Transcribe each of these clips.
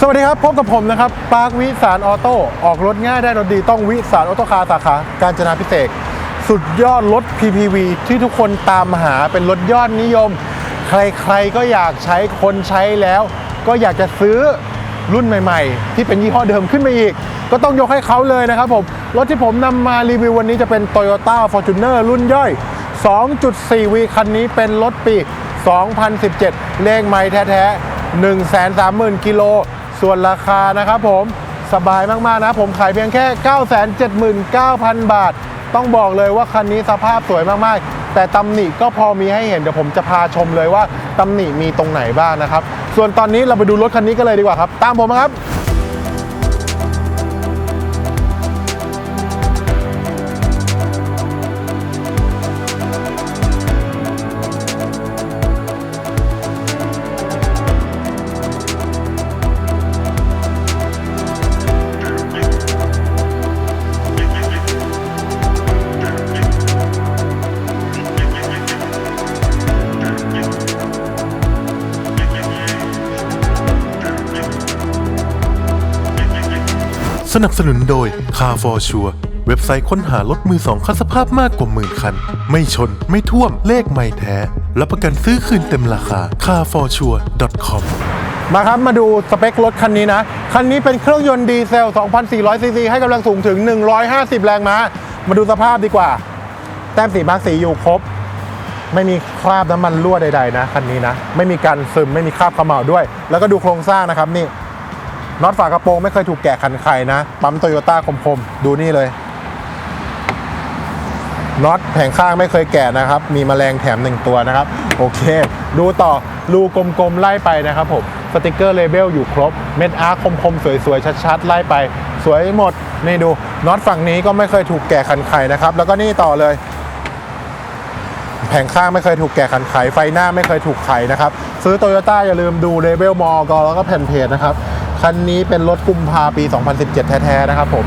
สวัสดีครับ พบกับผมนะครับปาร์ควิสารออโต้ออกรถง่ายได้รถดีต้องวิสารออโต้คาร์สาขาการจนาพิเศษสุดยอดรถ PPV ที่ทุกคนตามหาเป็นรถยอดนิยม ใครๆก็อยากใช้คนใช้แล้ว ก็อยากจะซื้อรุ่นใหม่ ๆ ที่เป็นยี่ห้อเดิมขึ้นมาอีก ก็ต้องยกให้เขาเลยนะครับผม รถที่ผมนำมารีวิววันนี้จะเป็น Toyota Fortuner รุ่นย่อย 2.4V คันนี้เป็นรถปี 2017 เลขไม้แท้ๆ130,000กิโล ส่วนราคานะครับผมสบายมากๆนะผมขายเพียงแค่ 979,000 บาท ต้องบอกเลยว่าคันนี้สภาพสวยมากๆ แต่ตำหนิก็พอมีให้เห็นเดี๋ยวผมจะพาชมเลยว่าตำหนิมีตรงไหนบ้างนะครับ ส่วนตอนนี้เราไปดูรถคันนี้กันเลยดีกว่าครับ ตามผมมาครับ สนับสนุนโดย Car for Sure เว็บไซต์ค้นหารถมือสองคัดสภาพมากกว่าหมื่นคัน ไม่ชนไม่ท่วมเลขไม่แท้ รับประกันซื้อคืนเต็มราคา carforsure.com มาครับ มาดูสเปครถคันนี้นะ คันนี้เป็นเครื่องยนต์ดีเซล 2,400 ซีซี ให้กำลังสูงถึง 150 แรงม้า มาดูสภาพดีกว่า แต้มสีมาร์กสีอยู่ครบ ไม่มีคราบน้ำมันรั่วใดๆนะ คันนี้นะ ไม่มีการซึมไม่มีคราบเขม่าวด้วย แล้วก็ดูโครงสร้างนะครับนี่ น็อตฝากระโปรงไม่เคยถูกแกะขันไขนะ ปั๊มโตโยต้าคมๆ ดูนี่เลย น็อตแผงข้างไม่เคยแกะนะครับ มีแมลงแถมหนึ่งตัวนะครับ โอเค ดูต่อรูกลมๆ ไล่ไปนะครับผม สติกเกอร์เลเบลอยู่ครบ เม็ดอาร์คมๆ สวยๆ ชัดๆ ไล่ไป สวยหมด นี่ดู น็อตฝั่งนี้ก็ไม่เคยถูกแกะขันไขนะครับ แล้วก็นี่ต่อเลยแผงข้างไม่เคยถูกแกะขันไข ไฟหน้าไม่เคยถูกไขนะครับ ซื้อโตโยต้าอย่าลืมดูเลเบลมอกแล้วก็แผ่นเพจนะครับ คันนี้เป็นรถกุมภาปี 2017 แท้ๆนะครับผม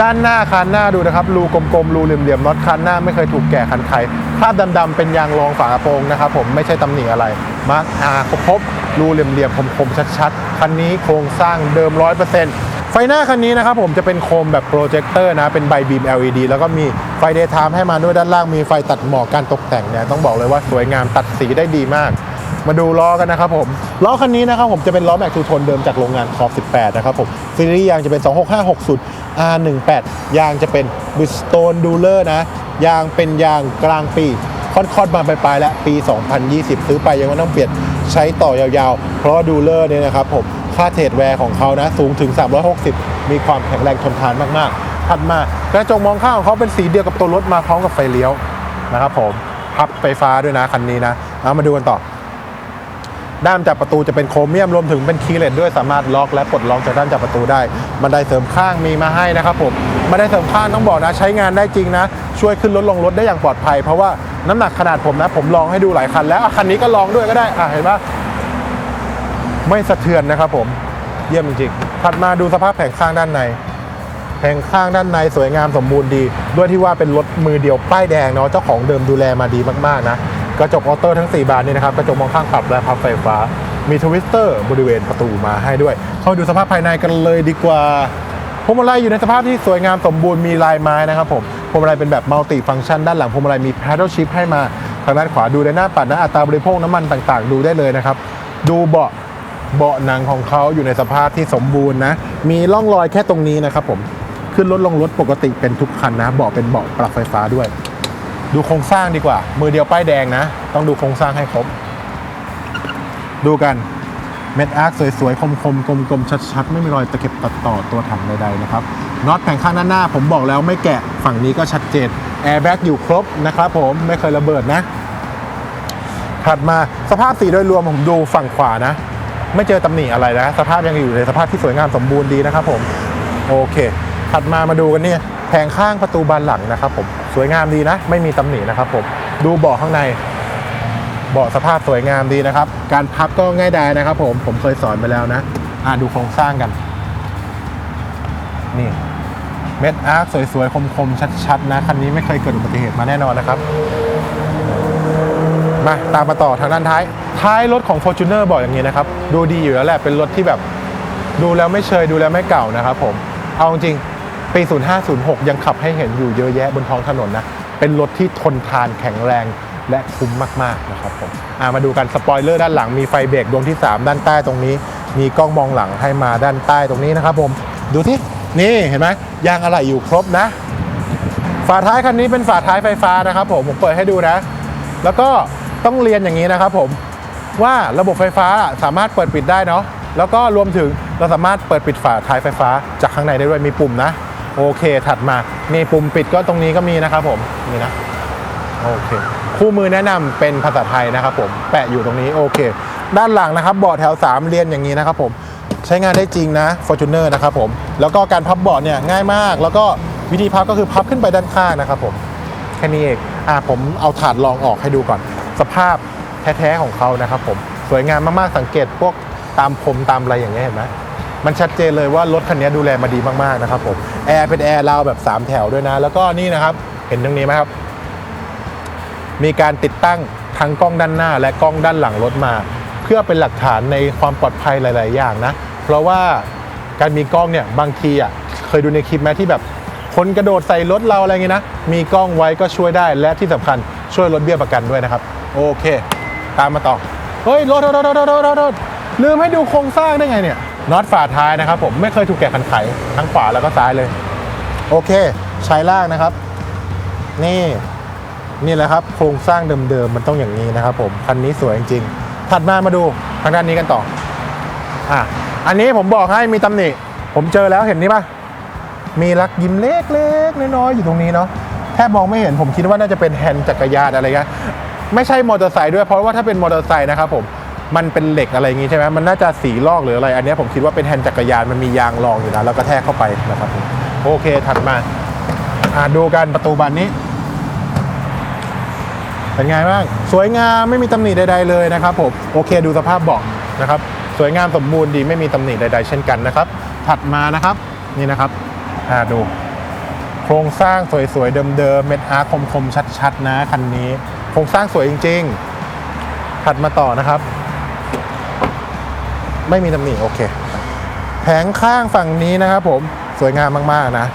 ด้านหน้าคันหน้าดูนะครับรูกลมๆรูเหลี่ยมๆน็อตคันหน้าไม่เคยถูกแกะขันไขคราบดำๆเป็นยางรองฝากระโปรงนะครับผมไม่ใช่ตำหนิอะไรมาร์กอาครบๆรูเหลี่ยมๆคมๆชัดๆคันนี้โครงสร้างเดิม 100%ไฟหน้าคันนี้นะครับผมจะเป็นโคมแบบโปรเจคเตอร์นะ เป็นใบบีม LED แล้วก็มีไฟเดย์ไทม์ให้มาด้วยด้านล่างมีไฟตัดหมอกการตกแต่งเนี่ยต้องบอกเลยว่าสวยงามตัดสีได้ดีมาก มาดูล้อกันนะครับผมล้อคันนี้นะครับผมจะเป็นล้อแม็กทูโทนเดิมจากโรงงานคอ18 นะครับผมซีรีส์ยางจะเป็น 26560 R18 ยางจะเป็น Bridgestone Dueler นะยางเป็นยางกลางปีค่อนๆมาปลายๆแล้วปี 2020 ซื้อไปยังไม่ต้องเปลี่ยนใช้ต่อยาวๆ เพราะดูเลอร์เนี่ยนะครับผมค่าเทรดแวร์ของเขานะสูงถึง 360 มีความแข็งแรงทนทานมากๆ ถัดมากระจกมองข้างของเขาเป็นสีเดียวกับตัวรถมาพร้อมกับไฟเลี้ยวนะครับผมพับไฟฟ้าด้วยนะคันนี้นะเอามาดูกันต่อ ด้ามจับประตูจะเป็นโครเมียมรวมถึงเป็นคีย์เลสด้วยสามารถล็อกและปลดล็อกจากด้ามจับประตูได้บันไดเสริมข้างมีมาให้นะครับผมบันไดเสริมข้างต้องบอกนะใช้งานได้จริงนะ ช่วยขึ้นรถลงรถได้อย่างปลอดภัย เพราะว่าน้ำหนักขนาดผมนะ ผมลองให้ดูหลายคัน แล้วคันนี้ก็ลองด้วยก็ได้อะเห็นปะไม่สะเทือนนะครับผมเยี่ยมจริงๆถัดมาดูสภาพแผงข้างด้านในแผงข้างด้านในสวยงามสมบูรณ์ดี ด้วยที่ว่าเป็นรถมือเดียวป้ายแดงเนาะเจ้าของเดิมดูแลมาดีมากๆนะ กระจกออโต้ทั้ง 4 บานนี่นะครับ กระจกมองข้างปรับและพับไฟฟ้า มีทวิสเตอร์บริเวณประตูมาให้ด้วย เข้าดูสภาพภายในกันเลยดีกว่าพวงมาลัยอยู่ในสภาพที่สวยงามสมบูรณ์มีลายไม้นะครับผมพวงมาลัยเป็นแบบมัลติฟังก์ชันด้านหลังพวงมาลัยมี paddle shift ให้มาทางด้านขวาดูในหน้าปัดนะอัตราบริโภคน้ำมันต่างๆ ดูได้เลยนะครับ ดูเบาะเบาะหนังของเขาอยู่ในสภาพที่สมบูรณ์นะ มีร่องรอยแค่ตรงนี้นะครับผมขึ้นรถลงรถปกติเป็นทุกคันนะเบาะเป็นเบาะปรับไฟฟ้าด้วย ดูโครงสร้างดีกว่า มือเดียวป้ายแดงนะ ต้องดูโครงสร้างให้ครบ ดูกันเม็ดอาร์คสวยๆ คมๆ กลมๆ ชัดๆ ไม่มีรอยตะเข็บตัดต่อตัวถังใดๆนะครับน็อตแผงข้างด้านหน้า ผมบอกแล้วไม่แกะฝั่งนี้ก็ชัดเจนแอร์แบ็กอยู่ครบนะครับผมไม่เคยระเบิดนะ ถัดมาสภาพสีโดยรวมผมดูฝั่งขวานะ ไม่เจอตำหนิอะไรนะ สภาพยังอยู่ในสภาพที่สวยงามสมบูรณ์ดีนะครับผม โอเค ถัดมามาดูกันเนี่ยแผงข้างประตูบานหลังนะครับผม สวยงามดีนะ ไม่มีตำหนินะครับผมดูเบาะข้างในเบาะสภาพสวยงามดีนะครับ การพับก็ง่ายดายนะครับผมผมเคยสอนไปแล้วนะอ่าดูโครงสร้างกัน นี่เม็ดอาร์คสวยๆ คมๆ ชัดๆ นะ คันนี้ไม่เคยเกิดอุบัติเหตุมาแน่นอนนะครับ มาตามมาต่อทางด้านท้าย ท้ายรถของ Fortuner บอกอย่างนี้นะครับ ดูดีอยู่แล้วแหละ เป็นรถที่แบบ ดูแล้วไม่เชยดูแล้วไม่เก่านะครับผม เอาจริง ปี 0506 ยังขับให้เห็นอยู่เยอะแยะบนท้องถนนนะ เป็นรถที่ทนทานแข็งแรงและคุ้มมากๆนะครับผมามาดูกันสปอยเลอร์ด้านหลังมีไฟเบรกดวงที่ 3 ด้านใต้ตรงนี้ มีกล้องมองหลังให้มาด้านใต้ตรงนี้นะครับผมดูที่นี่เห็นไหมยางอะไหล่อยู่ครบนะ ฝาท้ายคันนี้เป็นฝาท้ายไฟฟ้านะครับผมผมเปิดให้ดูนะ แล้วก็ต้องเรียนอย่างนี้นะครับผมว่าระบบไฟฟ้าสามารถเปิดปิดได้เนาะแล้วก็รวมถึงเราสามารถเปิดปิดฝาท้ายไฟฟ้าจากข้างในได้ด้วยมีปุ่มนะ โอเคถัดมานี่ปุ่มปิดก็ตรงนี้ก็มีนะครับผมนี่นะโอเคคู่มือแนะนำเป็นภาษาไทยนะครับผมแปะอยู่ตรงนี้โอเค ด้านหลังนะครับเบาะแถว 3 เรียนอย่างนี้นะครับผมใช้งานได้จริงนะ Fortuner นะครับผมแล้วก็การพับเบาะเนี่ยง่ายมาก แล้วก็วิธีพับก็คือพับขึ้นไปด้านข้างนะครับผมแค่นี้เองอ่าผมเอาถาดรองออกให้ดูก่อน สภาพแท้ๆของเขานะครับผมสวยงามมากๆสังเกตพวกตามพรมตามอะไรอย่างเงี้ยเห็นไหม มันชัดเจนเลยว่ารถคันนี้ดูแลมาดีมากๆนะครับผมแอร์เป็นแอร์ราวแบบ 3 แถวด้วยนะ แล้วก็นี่นะครับเห็นตรงนี้ไหมครับ มีการติดตั้งทั้งกล้องด้านหน้า และกล้องด้านหลังรถมา เพื่อเป็นหลักฐานในความปลอดภัยหลาย ๆ อย่างนะ เพราะว่าการมีกล้องเนี่ยบางทีอะเคยดูในคลิปไหมที่แบบคนกระโดดใส่รถเราอะไรเงี้ยนะ มีกล้องไว้ก็ช่วยได้และที่สำคัญช่วยลดเบี้ยประกันด้วยนะครับ โอเค ตามมาต่อ เฮ้ยรถรถรถรถรถรถลืมให้ดูโครงสร้างได้ไงเนี่ย น็อตฝาท้ายนะครับผมไม่เคยถูกแกะขันไขทั้งขวาแล้วก็ซ้ายเลย โอเค ใช้ล่างนะครับ นี่นี่แหละครับ โครงสร้างเดิมๆมันต้องอย่างนี้นะครับผมคันนี้สวยจริงๆถัดมามาดูทางด้านนี้กันต่ออะอันนี้ผมบอกให้มีตำหนิ ผมเจอแล้วเห็นนี่ปะมีรักยิ้มเล็กๆน้อยๆอยู่ตรงนี้เนาะแทบมองไม่เห็นผมคิดว่าน่าจะเป็นแฮนด์จักรยานอะไรเงี้ยไม่ใช่มอเตอร์ไซค์ด้วยเพราะว่าถ้าเป็นมอเตอร์ไซค์นะครับผม มันเป็นเหล็กอะไรอย่างงี้ใช่ไหมมันน่าจะสีลอกหรืออะไร อันนี้ผมคิดว่าเป็นแฮนด์จักรยานมันมียางรองอยู่นะแล้วก็แทกเข้าไปนะครับผมโอเคถัดมาอะดูกันประตูบานนี้เป็นไงบ้างสวยงามไม่มีตำหนิใด ๆเลยนะครับผมโอเคดูสภาพเบาะนะครับ สวยงามสมบูรณ์ดีไม่มีตำหนิใด ๆ เช่นกันนะครับ ถัดมานะครับนี่นะครับอ่าดู โครงสร้างสวยๆเดิมๆเม็ดอาร์คมๆชัดๆนะคันนี้ โครงสร้างสวยจริง ๆ ถัดมาต่อนะครับ ไม่มีตำหนิโอเค แผงข้างฝั่งนี้นะครับผมสวยงามมากๆนะ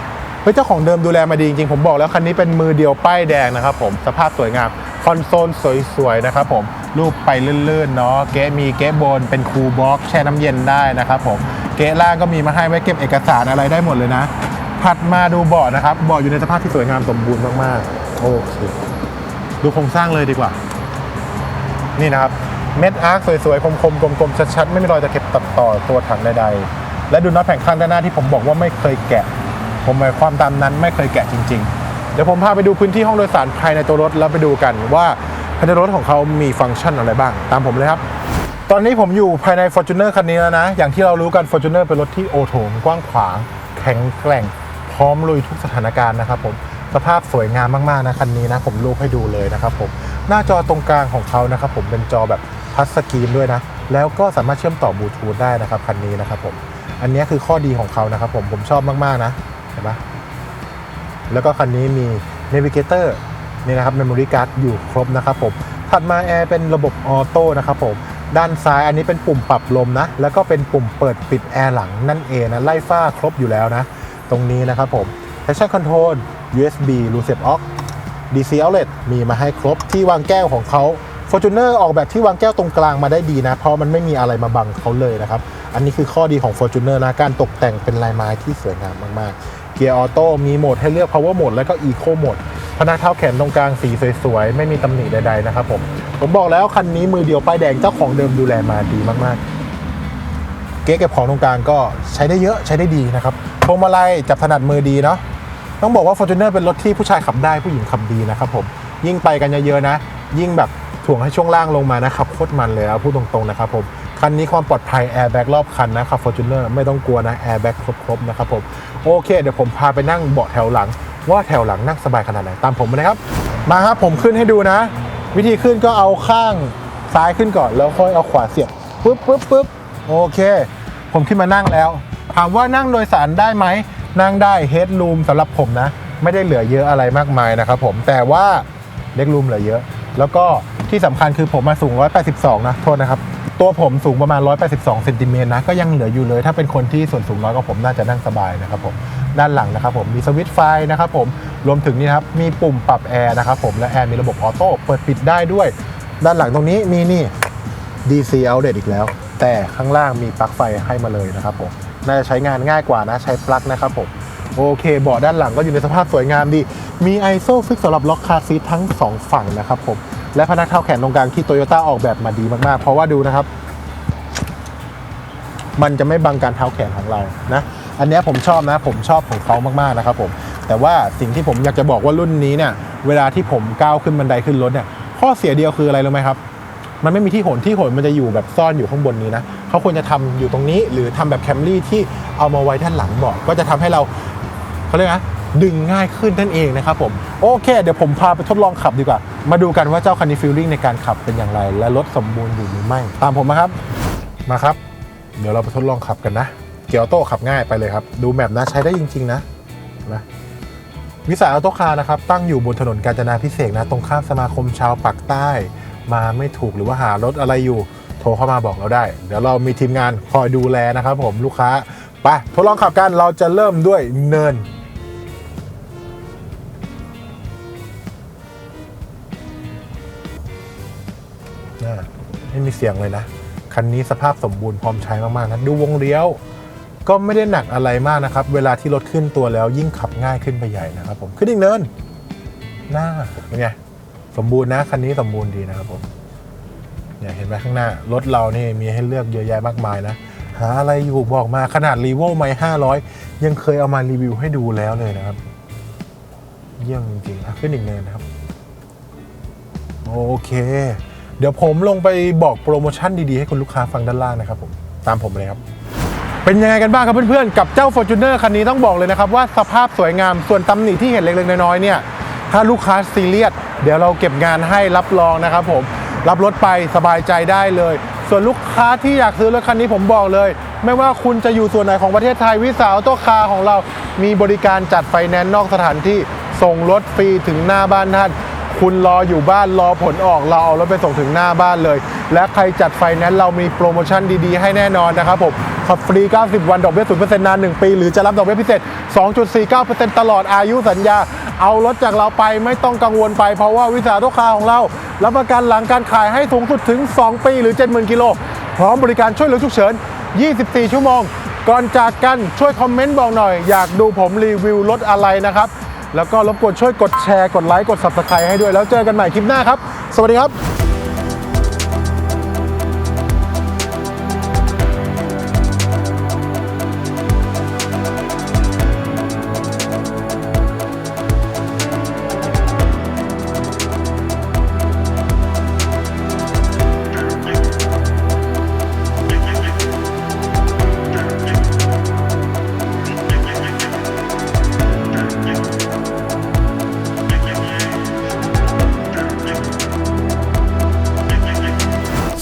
เฮ้ยเจ้าของเดิมดูแลมาดีจริงๆผมบอกแล้วคันนี้เป็นมือเดียวป้ายแดงนะครับผมสภาพสวยงามคอนโซลสวยๆนะครับผมรูปไปลื่นๆเนาะเก๊มีเก๊บนเป็นคูลบ็อกแช่น้ำเย็นได้นะครับผมเก๊ล่างก็มีมาให้ไว้เก็บเอกสารอะไรได้หมดเลยนะถัดมาดูเบาะนะครับเบาะอยู่ในสภาพที่สวยงามสมบูรณ์มากๆโอเคดูโครงสร้างเลยดีกว่า นี่นะครับ เม็ดอาร์คสวยๆ คมๆ กลมๆ ชัดๆ ไม่มีรอยตะเข็บตัดต่อตัวถังใดๆ และดูน็อตแผงข้างด้านหน้าที่ผมบอกว่าไม่เคยแกะ ผมหมายความตามนั้นไม่เคยแกะจริง ๆ เดี๋ยวผมพาไปดูพื้นที่ห้องโดยสารภายในตัวรถแล้วไปดูกันว่าภายในรถของเขามีฟังก์ชันอะไรบ้าง ตามผมเลยครับ ตอนนี้ผมอยู่ภายใน Fortuner คันนี้แล้วนะ อย่างที่เรารู้กัน Fortuner เป็นรถที่โอโถงกว้างขวางแข็งแกร่ง พร้อมลุยทุกสถานการณ์นะครับผมสภาพสวยงามมากๆนะคันนี้นะผมรูปให้ดูเลยนะครับผมหน้าจอตรงกลางของเขานะครับผมเป็นจอแบบ ทัชสกรีนด้วยนะ แล้วก็สามารถเชื่อมต่อบลูทูธได้นะครับคันนี้นะครับผมอันนี้คือข้อดีของเขานะครับผมผมชอบมาก ๆ นะเห็นปะแล้วก็คันนี้มี Navigator นี่นะครับ Memory Card อยู่ครบนะครับผมถัดมาแอร์เป็นระบบออโต้นะครับผมด้านซ้ายอันนี้เป็นปุ่มปรับลมนะ แล้วก็เป็นปุ่มเปิดปิดแอร์หลังนั่นเองนะไล่ฝ้าครบอยู่แล้วนะ ตรงนี้นะครับผม Traction Control USB รูเสียบออก DC outlet มีมาให้ครบที่วางแก้วของเขา Fortuner ออกแบบที่วางแก้วตรงกลางมาได้ดีนะ เพราะมันไม่มีอะไรมาบังเขาเลยนะครับ อันนี้คือข้อดีของ Fortuner นะ การตกแต่งเป็นลายไม้ที่สวยงามมากๆ เกียร์ออโต้มีโหมดให้เลือก power mode แล้วก็ eco mode พนักเท้าแขนตรงกลางสีสวยๆ ไม่มีตำหนิใดๆนะครับผม ผมบอกแล้วคันนี้มือเดียวป้ายแดงเจ้าของเดิมดูแลมาดีมากๆ เก๊เก็บของตรงกลางก็ใช้ได้เยอะใช้ได้ดีนะครับพวงมาลัยจับถนัดมือดีเนาะต้องบอกว่า Fortuner เป็นรถที่ผู้ชายขับได้ผู้หญิงขับดีนะครับผมยิ่งไปกันเยอะๆนะ ยิ่งแบบถ่วงให้ช่วงล่างลงมานะครับโคตรมันเลยนะพูดตรงๆนะครับผมคันนี้ความปลอดภัยแอร์แบ็กรอบคันนะครับ Fortuner ไม่ต้องกลัวนะแอร์แบ็กครบๆนะครับผมโอเค เดี๋ยวผมพาไปนั่งเบาะแถวหลัง ว่าแถวหลังนั่งสบายขนาดไหนตามผมมาเลยครับ มาครับผมขึ้นให้ดูนะ วิธีขึ้นก็เอาข้างซ้ายขึ้นก่อนแล้วค่อยเอาขวาเสียบปึ๊บปึ๊บปึ๊บโอเค ผมขึ้นมานั่งแล้ว ถามว่านั่งโดยสารได้ไหมนั่งได้เฮดรูมสำหรับผมนะ ไม่ได้เหลือเยอะอะไรมากมายนะครับผมแต่ว่าเล็กรูมเหลือเยอะ แล้วก็ที่สำคัญคือผมมาสูง 182 นะโทษนะครับ ตัวผมสูงประมาณ 182เซนติเมตรนะ ก็ยังเหลืออยู่เลย ถ้าเป็นคนที่ส่วนสูงน้อยกว่าผมน่าจะนั่งสบายนะครับผมด้านหลังนะครับผมมีสวิตช์ไฟนะครับผมรวมถึงนี่ครับมีปุ่มปรับแอร์นะครับผมและแอร์มีระบบออโต้เปิดปิดได้ด้วย ด้านหลังตรงนี้มีนี่ DC outlet อีกแล้ว แต่ข้างล่างมีปลั๊กไฟให้มาเลยนะครับผมน่าจะใช้งานง่ายกว่านะใช้ปลั๊กนะครับผม โอเคเบาะด้านหลังก็อยู่ในสภาพสวยงามดี มีไอโซฟิกสำหรับล็อกคาซีททั้ง 2 ฝั่งนะครับผม และพนักเท้าแขนตรงกลางที่โตโยต้าออกแบบมาดีมากๆ เพราะว่าดูนะครับ มันจะไม่บังการเท้าแขนของเรานะ อันนี้ผมชอบนะ ผมชอบของเขามากๆนะครับผม แต่ว่าสิ่งที่ผมอยากจะบอกว่ารุ่นนี้เนี่ย เวลาที่ผมก้าวขึ้นบันไดขึ้นรถเนี่ย ข้อเสียเดียวคืออะไรรู้ไหมครับ มันไม่มีที่โหนที่โหนมันจะอยู่แบบซ่อนอยู่ข้างบนนี้นะ เขาควรจะทำอยู่ตรงนี้ หรือทำแบบแคมรี่ที่เอามาไว้ด้านหลังเบาะก็จะทำให้เรา เขาเรียกนะดึงง่ายขึ้นนั่นเองนะครับผมโอเค เดี๋ยวผมพาไปทดลองขับดีกว่า มาดูกันว่าเจ้าคันนี้ฟีลลิ่งในการขับเป็นอย่างไร และรถสมบูรณ์อยู่หรือไม่ ตามผมมาครับมาครับ เดี๋ยวเราไปทดลองขับกันนะ เกียร์ออโต้ขับง่ายไปเลยครับ ดูแมปนะใช้ได้จริง ๆ นะนะวิสาออโต้คาร์นะครับตั้งอยู่บนถนนกาญจนาพิเศษนะตรงข้ามสมาคมชาวปากใต้ มาไม่ถูกหรือว่าหารถอะไรอยู่โทรเข้ามาบอกเราได้ เดี๋ยวเรามีทีมงานคอยดูแลนะครับผมลูกค้าไปทดลองขับกันเราจะเริ่มด้วยเนิน สียงเลยนะ คันนี้สภาพสมบูรณ์พร้อมใช้มากๆนะ ดูวงเลี้ยว ก็ไม่ได้หนักอะไรมากนะครับ เวลาที่รถขึ้นตัวแล้วยิ่งขับง่ายขึ้นไปใหญ่นะครับผม ขึ้นอีกเนิน หน้าเป็นไง สมบูรณ์นะ คันนี้สมบูรณ์ดีนะครับผมเนี่ยเห็นไหมข้างหน้ารถเรานี่มีให้เลือกเยอะแยะมากมายนะ หาอะไรอยู่บอกมาขนาดรีโวไม่ห้าร้อยยังเคยเอามารีวิวให้ดูแล้วเลยนะครับ เยี่ยมจริงๆขึ้นอีกเนินนะครับ โอเค เดี๋ยวผมลงไปบอกโปรโมชั่นดีๆ ให้คุณลูกค้าฟังด้านล่างนะครับผม ตามผมเลยครับ เป็นยังไงกันบ้างครับเพื่อนๆ กับเจ้า Fortuner คันนี้ต้องบอกเลยนะครับว่าสภาพสวยงามส่วนตำหนิที่เห็นเล็กๆน้อยๆเนี่ยถ้าลูกค้าซีเรียสเดี๋ยวเราเก็บงานให้รับรองนะครับผมรับรถไปสบายใจได้เลย ส่วนลูกค้าที่อยากซื้อรถคันนี้ผมบอกเลย ไม่ว่าคุณจะอยู่ส่วนไหนของประเทศไทยวิสาออโตคาของเรา มีบริการจัดไฟแนนซ์นอกสถานที่ส่งรถฟรีถึงหน้าบ้านท่าน คุณรออยู่บ้านรอผลออกเราเอารถไปส่งถึงหน้าบ้านเลย และใครจัดไฟแนนซ์เรามีโปรโมชั่นดีๆ ให้แน่นอนนะครับผมขับฟรี 90 วัน ดอกเบี้ย 0%นาน 1 ปี หรือจะรับดอกเบี้ยพิเศษ 2.49%ตลอดอายุสัญญา เอารถจากเราไปไม่ต้องกังวลไป เพราะว่าวิสาทุกคาของเรา รับประกันหลังการขายให้สูงสุดถึง 2 ปีหรือ 70,000 กิโล พร้อมบริการช่วยเหลือฉุกเฉิน 24 ชั่วโมง ก่อนจากกันช่วยคอมเมนต์บอกหน่อย อยากดูผมรีวิวรถอะไรนะครับ แล้วก็รบกวนช่วยกดแชร์กดไลค์กด Subscribe ให้ด้วยแล้วเจอกันใหม่คลิปหน้าครับ สวัสดีครับ